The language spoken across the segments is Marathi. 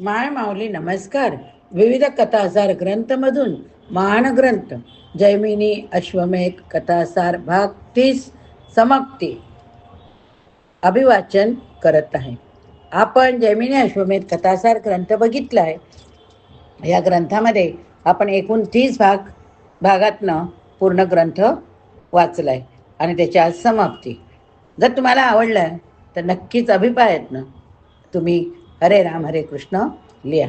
माय माऊली नमस्कार. विविध कथासार ग्रंथमधून महान ग्रंथ. जैमिनी अश्वमेध कथासार भाग तीस समाप्ती. अभिवाचन करत आहे. आपण जैमिनी अश्वमेध कथासार ग्रंथ बघितला आहे या ग्रंथामध्ये आपण एकूण तीस भाग भागातनं पूर्ण ग्रंथ वाचला आहे आणि त्याच्या आज समाप्ती. जर तुम्हाला आवडलं तर नक्कीच अभिप्रायातनं तुम्ही हरे राम हरे कृष्ण लिहा.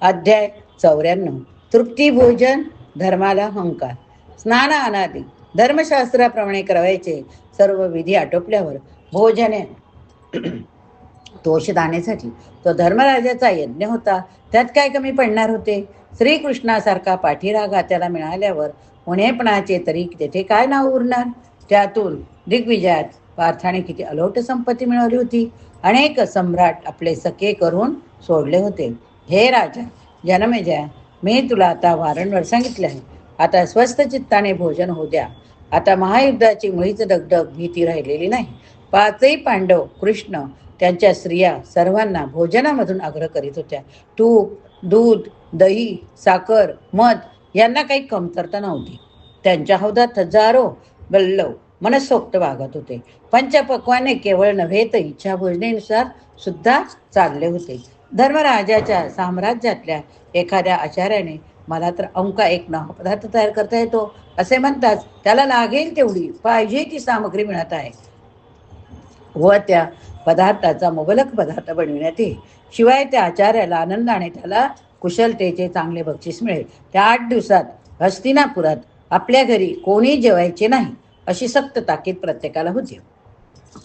अध्याय चौऱ्याण्णव. तृप्ती भोजन धर्माला हंकार. स्नान अनादी धर्मशास्त्राप्रमाणे करायचे सर्व विधी आटोपल्यावर भोजने तोषदानेसाठी. तो धर्मराजाचा यज्ञ होता. त्यात काय कमी पडणार होते? श्रीकृष्णासारखा पाठीरागा त्याला मिळाल्यावर उणेपणाचे तरी तेथे काय नाव उरणार? त्यातून दिग्विजयात पार्थाने किती अलोट संपत्ती मिळवली होती. अनेक सम्राट आपले सखे करून सोडले होते. हे राजा जनमेजया मी तुला आता वारंवार सांगितले आहे. आता स्वस्त चित्ताने भोजन होऊ द्या. आता महायुद्धाची मुळीच दगदग भीती राहिलेली नाही. पाचही पांडव कृष्ण त्यांच्या स्त्रिया सर्वांना भोजनामधून आग्रह करीत होत्या. तूप दूध दही साखर मध यांना काही कमतरता नव्हती. त्यांच्या हौदात हजारो बल्लव मनसोक्त वागत होते. पंचपक्वाने केवळ नव्हे तर इच्छा भोजनेनुसार सुद्धा चालले होते. धर्मराजाच्या साम्राज्यातल्या एखाद्या आचार्याने मला तर अंका एक नवा पदार्थ तयार करता येतो असे म्हणताच त्याला लागेल तेवढी पाहिजे ती सामग्री मिळत आहे. व त्या पदार्थाचा मुबलक पदार्थ बनविण्यात येईल. शिवाय त्या आचार्याला आनंदाने त्याला कुशलतेचे चांगले बक्षीस मिळेल. त्या आठ दिवसात हस्तिनापुरात आपल्या घरी कोणी जेवायचे नाही. अशी सक्त ताकीद प्रत्येकाला होती.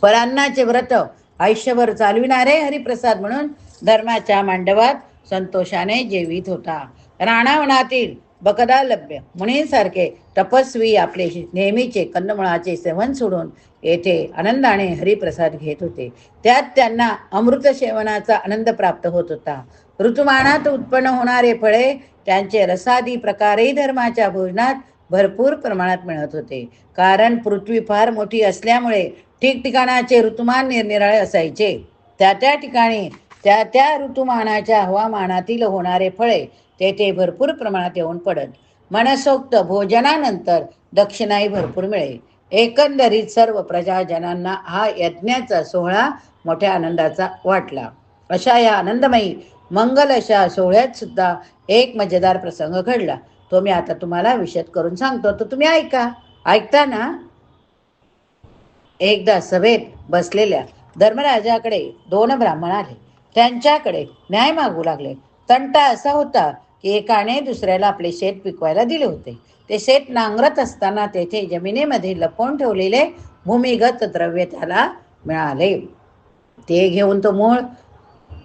परान्नाचे व्रत आयुष्यभर चालविणारे हरिप्रसाद म्हणून धर्माच्या मांडवात संतोषाने जेवित होता. राणावनातील बकदा लभ्य मुनींसारखे तपस्वी आपले नेहमीचे कंदमुळाचे सेवन सोडून येथे आनंदाने हरिप्रसाद घेत होते. त्यात त्यांना अमृत सेवनाचा आनंद प्राप्त होत होता. ऋतुमानात उत्पन्न होणारे फळे त्यांचे रसादी प्रकारही धर्माच्या भोजनात भरपूर प्रमाणात मिळत होते. कारण पृथ्वी फार मोठी असल्यामुळे ठिकठिकाणाचे ऋतुमान निरनिराळे असायचे. त्या त्या ठिकाणी त्या त्या ऋतुमानाच्या हवामानातील होणारे फळे तेथे भरपूर प्रमाणात येऊन पडत. मनसोक्त भोजनानंतर दक्षिणाही भरपूर मिळे. एकंदरीत सर्व प्रजाजनांना हा यज्ञाचा सोहळा मोठ्या आनंदाचा वाटला. अशा या आनंदमयी मंगल अशा सोहळ्यात सुद्धा एक मजेदार प्रसंग घडला. तो मी आता तुम्हाला विशद करून सांगतो. तर तुम्ही ऐका. ऐकता ना? एकदा सभेत बसलेल्या धर्मराजाकडे दोन ब्राह्मण आले. त्यांच्याकडे न्याय मागू लागले. तंटा असा होता की एकाने दुसऱ्याला आपले शेत पिकवायला दिले होते. ते शेत नांगरत असताना तेथे जमिनीमध्ये लपवून ठेवलेले भूमिगत द्रव्य त्याला मिळाले. ते घेऊन तो मूळ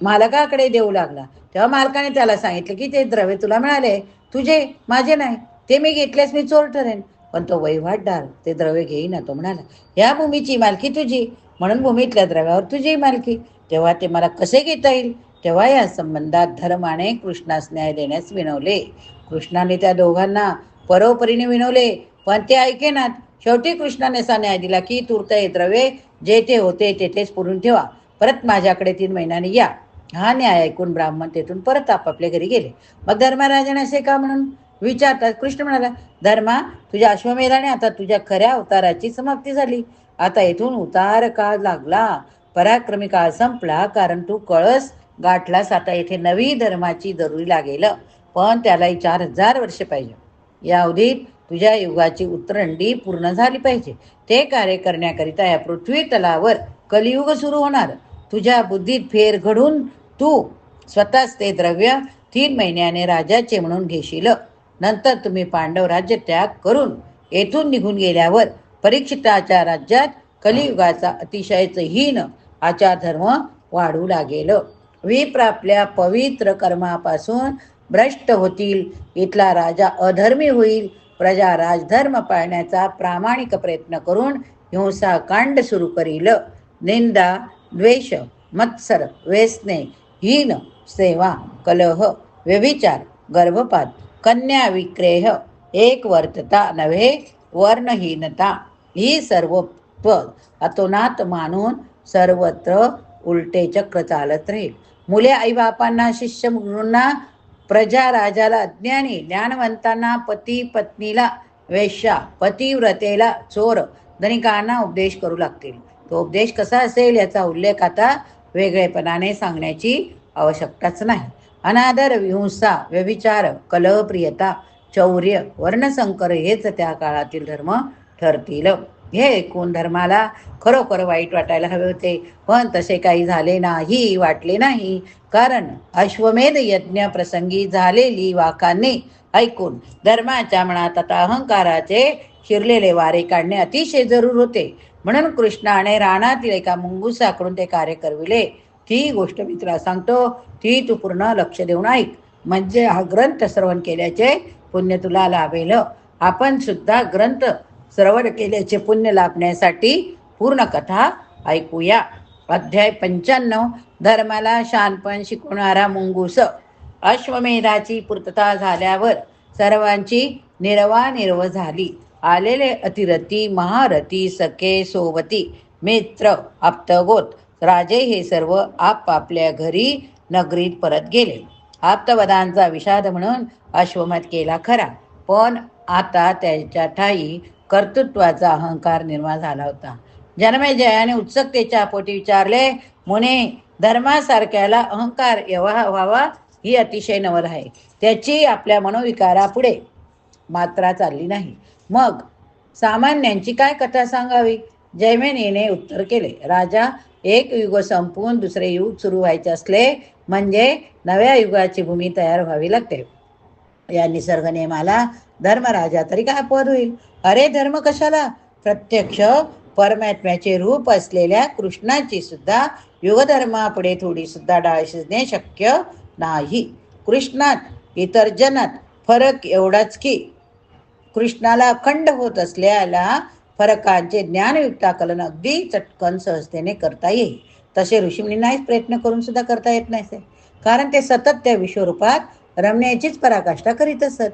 मालकाकडे देऊ लागला. तेव्हा मालकाने त्याला सांगितले की ते द्रव्य तुला मिळाले. तुझे माझे नाही. ते मी घेतल्यास मी चोर ठरेन. पण तो वैवाटदार ते द्रव्य घेईना तो म्हणाला या भूमीची मालकी तुझी. म्हणून भूमीतल्या द्रव्यावर तुझी मालकी. तेव्हा ते मला कसे घेता येईल? तेव्हा या संबंधात धर्माने कृष्णास न्याय देण्यास विनवले. कृष्णाने त्या दोघांना परोपरीने विनवले. पण ते ऐकेनात शेवटी कृष्णाने असा न्याय दिला की तूर्त हे द्रव्य ते होते तेथेच पुरून ठेवा. परत माझ्याकडे तीन महिन्यांनी या. हा न्याय ऐकून ब्राह्मण तेथून परत आपापल्या घरी गेले. मग धर्मराजाने असे का म्हणून विचारतात? कृष्ण म्हणाला धर्मा तुझ्या अश्वमेधाने आता तुझ्या खऱ्या अवताराची समाप्ती झाली. आता येथून उतार काळ लागला. पराक्रमी काळ संपला कारण तू कळस गाठलास आता येथे नवी धर्माची जरुरी लागेल. पण त्यालाही चार हजार वर्ष पाहिजे. या अवधीत तुझ्या युगाची उतरंडी पूर्ण झाली पाहिजे. ते कार्य करण्याकरिता या पृथ्वी तलावर कलियुग सुरू होणार. तुझ्या बुद्धीत फेर घडून तू स्वतःच ते द्रव्य तीन महिन्याने राजाचे म्हणून घेशील. नंतर तुम्ही पांडव राज्य त्याग करून येथून निघून गेल्यावर परीक्षिताच्या राज्यात कलियुगाचा अतिशयच हीन आचार धर्म वाढू लागेल. विप्र आपल्या पवित्र कर्मापासून भ्रष्ट होतील. इथला राजा अधर्मी होईल. प्रजा राजधर्म पाळण्याचा प्रामाणिक प्रयत्न करून हिंसाकांड सुरू करील. निंदा द्वेष मत्सर वेसने हीन सेवा कलह व्यभिचार गर्भपात कन्या विक्रेह एक वर्तता नव्हे वर्णहीनता ही सर्वत्व अतोनात मानून सर्वत्र उलटे चक्र चालत राहील. मुले आईबापांना शिष्य गुरूंना प्रजा राजाला अज्ञानी ज्ञानवंतांना पती पत्नीला वेश्या पतिव्रतेला चोर धनिकांना उपदेश करू लागतील. तो उपदेश कसा असेल याचा उल्लेख आता वेगळेपणाने सांगण्याची आवश्यकताच नाही. अनादर विहिंसा व्यभिचार कलहप्रियता चौर्य वर्णसंकर हेच त्या काळातील धर्म ठरतील. हे ऐकून धर्माला खरोखर वाईट वाटायला हवे होते. पण तसे काही झाले नाही वाटले नाही. कारण अश्वमेध यज्ञ प्रसंगी झालेली वाकांनी ऐकून धर्माच्या मनात आता अहंकाराचे शिरलेले वारे काढणे अतिशय जरूर होते. म्हणून कृष्णाने रानातील एका मुंगुसाकडून ते कार्य करविले. ती गोष्ट मी तुला सांगतो ती तू पूर्ण लक्ष देऊन ऐक. म्हणजे हा ग्रंथ श्रवण केल्याचे पुण्य तुला लाभेल. आपण सुद्धा ग्रंथ श्रवण केल्याचे पुण्य लाभण्यासाठी पूर्ण कथा ऐकूया. अध्याय पंच्याण्णव. धर्माला शानपण शिकवणारा मुंगूस. अश्वमेधाची पूर्तता झाल्यावर सर्वांची निर्वा निर्व झाली. आलेले अतिरथी महारथी सखे सोबती मित्र आप्तगोत राजे हे सर्व आपापल्या घरी नगरीत परत गेले. आप्तवदांचा विषाद म्हणून अश्वमत केला खरा. पण आता त्यांच्या ठाई कर्तृत्वाचा अहंकार निर्माण झाला होता. जन्मेजयाने उत्सुकतेच्या पोटी विचारले मुने धर्मासारख्याला अहंकार एव्हा व्हावा ही अतिशय नवल आहे. त्याची आपल्या मनोविकारापुढे मात्रा चालली नाही. मग सामान्यांची काय कथा सांगावी? जैमिनीने उत्तर केले. राजा एक युग संपवून दुसरे युग सुरू व्हायचे असले म्हणजे नव्या युगाची भूमी तयार व्हावी लागते. या निसर्ग नियमाला धर्मराजा तरी काय पद होईल? अरे धर्म कशाला? प्रत्यक्ष परमात्म्याचे रूप असलेल्या कृष्णाची सुद्धा युगधर्मापुढे थोडी सुद्धा डाळ शिजणे शक्य नाही. कृष्णात इतर जनात फरक एवढाच की कृष्णाला अखंड होत असल्याला फरकांचे ज्ञानयुक्त कलन अगदी चटकन सहजतेने करता येईल. तसे ऋषीमुनींनाच प्रयत्न करून सुद्धा करता येत नाही कारण ते सतत त्या विश्वरूपात रमण्याचीच पराकाष्ठा करीत असत.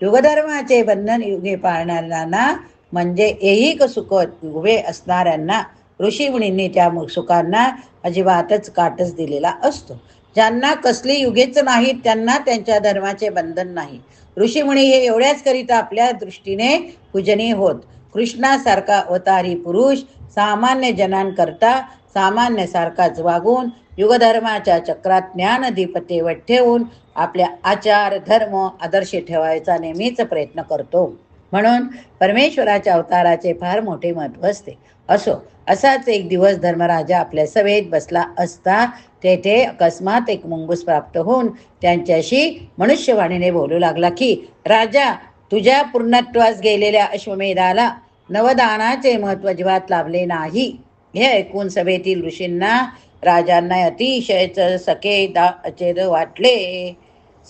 युगधर्माचे बंधन युगे पाळणाऱ्यांना म्हणजे ऐहिक सुख उभे असणाऱ्यांना ऋषीमुनींनी त्या सुखांना अजिबातच काटच दिलेला असतो. ज्यांना कसली युगेच नाहीत त्यांना त्यांच्या धर्माचे बंधन नाही. ऋषीमुनी हे एवढ्याच करिता आपल्या दृष्टीने पूजनीय होत. कृष्णासारखा अवतारी पुरुष सामान्य जनांकरता सामान्यसारखाच वागून युगधर्माच्या चक्रात ज्ञानदीप तेवट ठेवून आपल्या आचार धर्म आदर्श ठेवायचा नेहमीच प्रयत्न करतो. म्हणून परमेश्वराच्या अवताराचे फार मोठे महत्त्व असते. असो असाच एक दिवस धर्मराजा आपल्या सभेत बसला असता तेथे अकस्मात एक मुंगूस प्राप्त होऊन त्यांच्याशी मनुष्यवाणीने बोलू लागला की राजा तुझ्या पूर्णत्वास गेलेल्या अश्वमेधाला नवदानाचे महत्त्व अजिबात लाभले नाही. हे ऐकून सभेतील ऋषींना राजांना अतिशय सकेद आश्चर्य वाटले.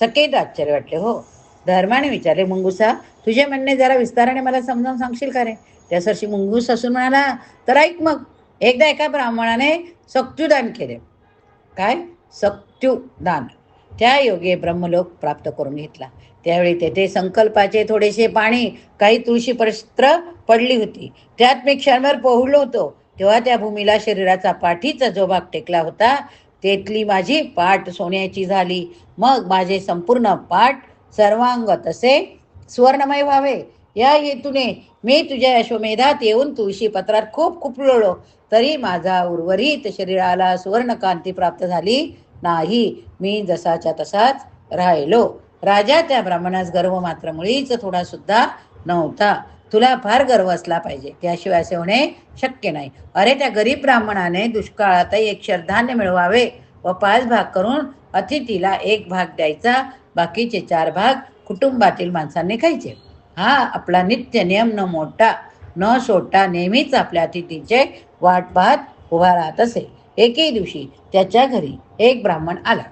सकेत आश्चर्य वाटले हो धर्माने विचारले मुंगुसा तुझे म्हणणे जरा विस्ताराने मला समजावून सांगशील का रे? त्यासाठी मुंगूस असून म्हणाला तर ऐक मग एकदा एका ब्राह्मणाने सक्तुदान केले. काय? सत्युदान. त्या योगे ब्रह्मलोक प्राप्त करून घेतला. त्यावेळी तेथे संकल्पाचे थोडेसे पाणी काही तुळशी पस्त्र पडली होती. त्यात मी क्षणभर पोहलो होतो. तेव्हा त्या भूमीला शरीराचा पाठीचा जो भाग टेकला होता तेथली माझी पाठ सोन्याची झाली. मग माझे संपूर्ण पाठ सर्वांग तसे सुवर्णमय व्हावे. या हेतूने मी तुझ्या अश्वमेधात येऊन तुळशी पत्रात खूप खुपळलो तरी माझा उर्वरित शरीराला सुवर्णकांती प्राप्त झाली नाही. मी जसाच्या तसाच राहिलो. राजा त्या ब्राह्मणास गर्व मात्र मुळीच थोडा सुद्धा नव्हता. तुला फार गर्व असला पाहिजे. त्याशिवाय असे होणे शक्य नाही. अरे त्या गरीब ब्राह्मणाने दुष्काळातही एक शरधान्य मिळवावे व पाच भाग करून अतिथीला एक भाग द्यायचा. बाकीचे चार भाग कुटुंबातील माणसांनी खायचे. हा आपला नित्य नियम न मोठा न सोडता नेहमीच आपल्या अतिथीचे वाट पाहत उभा राहत असे. एके दिवशी त्याच्या घरी एक ब्राह्मण आला.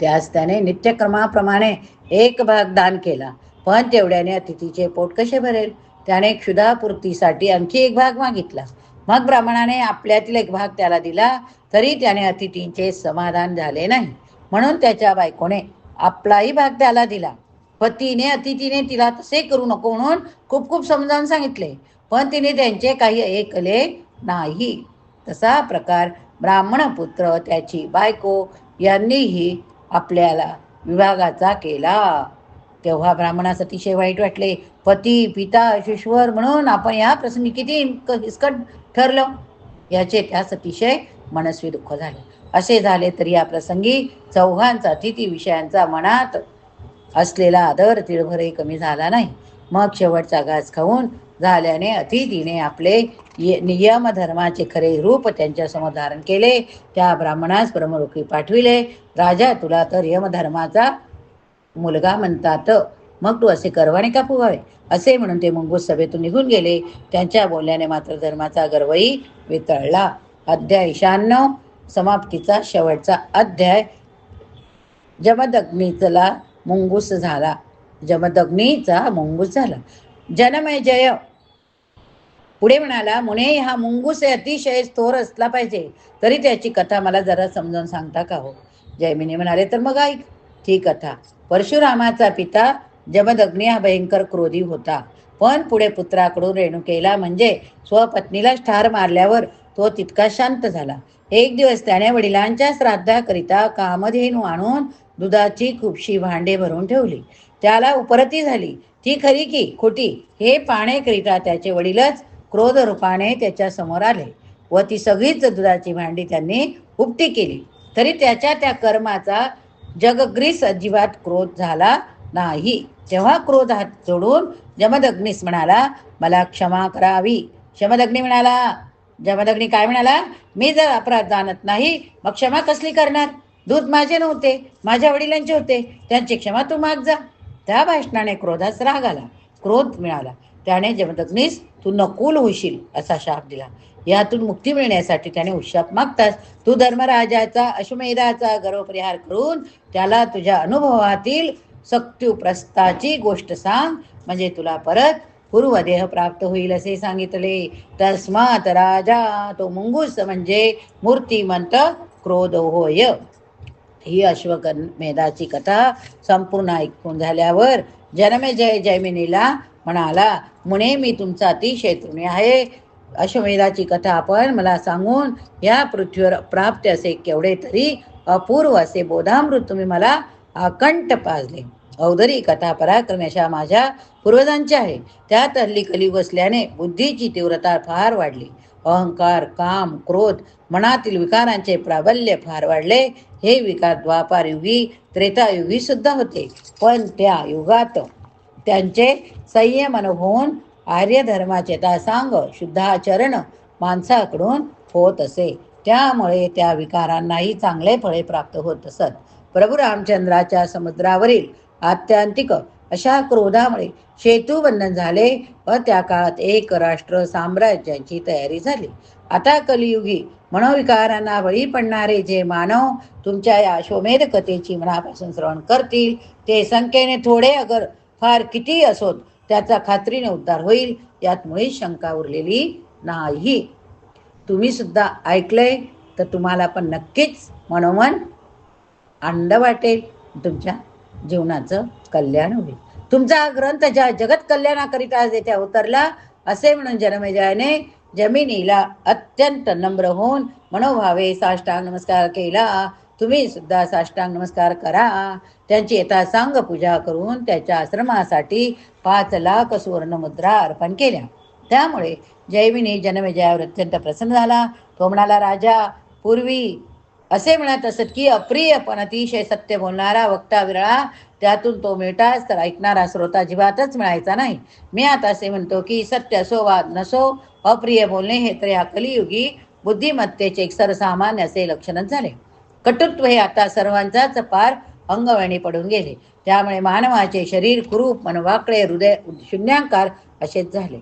त्यास त्याने नित्यक्रमाप्रमाणे एक भाग दान केला पण तेवढ्याने अतिथीचे पोट कसे भरेल? त्याने क्षुधापूर्तीसाठी आणखी एक भाग मागितला. मग ब्राह्मणाने आपल्यातील एक भाग त्याला दिला तरी त्याने अतिथींचे समाधान झाले नाही. म्हणून त्याच्या बायकोने आपलाही भाग त्याला दिला. पतीने अतिथीने तिला तसे करू नको म्हणून खूप खूप समजावून सांगितले. पण तिने त्यांचे काही ऐकले नाही. तसा प्रकार ब्राह्मण पुत्र त्याची बायको यांनीही आपल्याला विभागाचा केला. तेव्हा ब्राह्मणास अतिशय वाईट वाटले. पती पिता शिश्वर म्हणून आपण या प्रसंगी किती हिसकट ठरलो? याचे त्यास अतिशय मनस्वी दुःख झाले. असे झाले तरी या प्रसंगी चौघांचा अतिथी विषयांचा मनात असलेला आदर तिळभरही कमी झाला नाही. मग शेवटचा घास खाऊन झाल्याने अतिथीने आपले नियम धर्माचे खरे रूप त्यांच्यासमोर धारण केले. त्या ब्राह्मणास ब्रह्मलोकी पाठविले. राजा तुला तर यमधर्माचा मुलगा म्हणतात. मग तू असे करवाने का फुगावे असे म्हणून ते मुंगूस सभेतून निघून गेले. त्यांच्या बोलण्याने मात्र धर्माचा गर्वही वितळला. अध्याय शहाण्णव समाप्तीचा शेवटचा अध्याय. जमदग्नीचला मुंगूस झाला. जमदग्नीचा मुंगूस झाला. जनमय जय. पुढे म्हणाला मुने हा मुंगूस हे अतिशय स्तोर असला पाहिजे. तरी त्याची कथा मला जरा समजावून सांगता का हो? जयमिनी म्हणाले तर मग ऐक ती कथा. परशुरामाचा पिता जमदग्नी हा भयंकर क्रोधी होता. पण पुढे पुत्राकडून रेणुकेला म्हणजे स्वपत्नीला ठार मारल्यावर तो तितका शांत झाला. एक दिवस त्याने वडिलांच्या श्राद्धाकरिता कामधेनू आणून दुधाची खूपशी भांडे भरून ठेवली. त्याला उपरती झाली. ती खरी की खोटी? हे पाहण्याकरिता त्याचे वडीलच क्रोध रूपाने त्याच्यासमोर आले व ती सगळीच दुधाची भांडी त्यांनी उपटी केली. तरी त्याच्या त्या कर्माचा जगग्रीस अजिबात क्रोध झाला नाही. जेव्हा क्रोध हात जोडून जमदग्नीस म्हणाला मला क्षमा करावी. शमदग्नी म्हणाला जमदग्नी काय म्हणाला? मी जर अपराध जाणत नाही मग क्षमा कसली करणार? दूध माझे नव्हते माझ्या वडिलांचे होते. त्यांची क्षमा तू माग जा. त्या भाषणाने क्रोधास राग आला. क्रोध मिळाला. त्याने जमदग्नीस तू नकुल होशील असा शाप दिला. यातून मुक्ती मिळण्यासाठी त्याने उशाप मागतास. तू धर्मराजाचा अश्वमेधाचा गर्वपरिहार करून त्याला तुझ्या अनुभवातील सक्त्युप्रस्ताची गोष्ट सांग. म्हणजे तुला परत पूर्वदेह प्राप्त होईल असे सांगितले. तस्मात राजा तो मुंगूस म्हणजे मूर्तिमंत क्रोध होय. ही अश्वकन मेधाची कथा संपूर्ण ऐकून झाल्यावर जनमे जय जयमिनीला म्हणाला म्हणे मी तुमचा अतिशय तृणी आहे. अश्वमेधाची कथा आपण मला सांगून या पृथ्वीवर प्राप्त असे केवढे तरी अपूर्व असे बोधामृत तुम्ही मला अकंठ पाजले. अवधरी कथा पराक्रम अशा माझ्या पूर्वजांच्या आहे. त्यात हल्ली कलियुग असल्याने बुद्धीची तीव्रता फार वाढली. अहंकार काम क्रोध मनातील विकारांचे प्राबल्य फार वाढले. हे विकार द्वापार युगी त्रेतायुगी सुद्धा होते. पण त्या युगात त्यांचे संयम अनुभवून आर्यधर्माचे तासांग शुद्धाचरण माणसाकडून होत असे. त्यामुळे त्या विकारांनाही चांगले फळे प्राप्त होत असत. प्रभू रामचंद्राच्या समुद्रावरील आत्यांतिक अशा क्रोधामुळे सेतूबंधन झाले व त्या काळात एक राष्ट्र साम्राज्याची तयारी झाली. आता कलियुगी मनोविकारांना बळी पडणारे जे मानव तुमच्या या अश्वमेध कथेची मनापासून श्रवण करतील ते संख्येने थोडे अगर फार किती असोत त्याचा खात्रीने उद्धार होईल यात मुळीच शंका उरलेली नाही. तुम्ही सुद्धा ऐकलंय तर तुम्हाला पण नक्कीच मनोमन आनंद वाटेल. तुमच्या जीवनाचं कल्याण होईल. तुमचा ग्रंथ ज्या जगत कल्याणाकरिता येथे अवतरला असे म्हणून जनमेजयाने जमिनीला अत्यंत नम्र होऊन मनोभावे साष्टांग नमस्कार केला. तुम्ही सुद्धा साष्टांग नमस्कार करा. त्यांची यथासांग पूजा करून त्याच्या आश्रमासाठी पाच लाख सुवर्ण मुद्रा अर्पण केल्या. त्यामुळे जैमिनी जनमेजयावर अत्यंत प्रसन्न झाला. तो म्हणाला राजा पूर्वी असे म्हणत असत की अप्रिय पण अतिशय सत्य बोलणारा वक्ता विरळा त्यातून तो मिळताच तर ऐकणारा श्रोता अजिबातच मिळायचा नाही. मी आता असे म्हणतो की सत्य असो वाद नसो अप्रिय बोलणे हे तर या कलियुगी बुद्धिमत्तेचे एक सर्वसामान्य असे लक्षणच झाले. कटुत्व हे आता सर्वांचाच पार अंगवळणी पडून गेले. त्यामुळे मानवाचे शरीर कुरूप मनवाकडे हृदय शून्यांकार असेच झाले.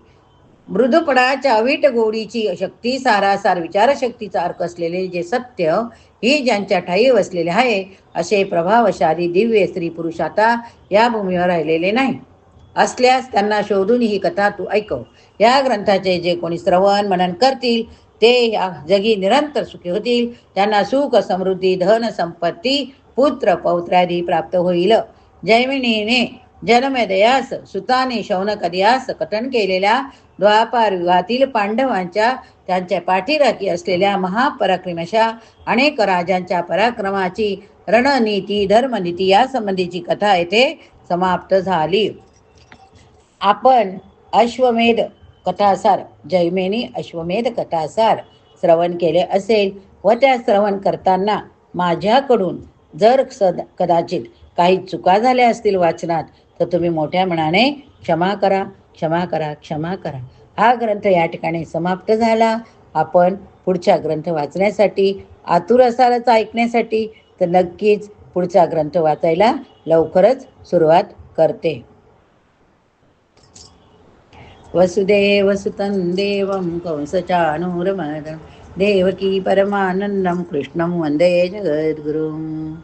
मृदुपणाच्या अवीट गोडीची शक्ती सारासार विचारशक्तीचा अर्क असलेले जे सत्य ही ज्यांच्या ठाई वसलेले आहे असे प्रभावशाली दिव्य स्त्री पुरुष आता या भूमीवर राहिलेले नाही. असल्यास त्यांना शोधून ही कथा तू ऐकव. या ग्रंथाचे जे कोणी श्रवण मनन करतील ते या जगी निरंतर सुखी होतील. त्यांना सुख समृद्धी धन संपत्ती पुत्र पौत्रादी प्राप्त होईल. जैमिनीने जन्मदयास सुताने शौनकदियास कथन केलेल्या द्वापार युगातील पांडवांच्या त्यांच्या पाठीराखी असलेल्या महापराक्रमशा अनेक राजांच्या पराक्रमाची रणनीती धर्मनीती यासंबंधीची कथा येथे समाप्त झाली. आपण अश्वमेध कथासार जैमेनी अश्वमेध कथासार श्रवण केले असेल व त्या श्रवण करताना माझ्याकडून जर सद कदाचित काही चुका झाल्या असतील वाचनात तर तुम्ही मोठ्या मनाने क्षमा करा. क्षमा करा क्षमा करा. हा ग्रंथ या ठिकाणी समाप्त झाला. आपण पुढचा ग्रंथ वाचण्यासाठी आतुर असालच ऐकण्यासाठी तर नक्कीच पुढचा ग्रंथ वाचायला लवकरच सुरुवात करते. वसुदेव सुतं देवं कंसचाणूरमदं. देवकी परमानन्दं कृष्णं वन्दे जगद्गुरुम्.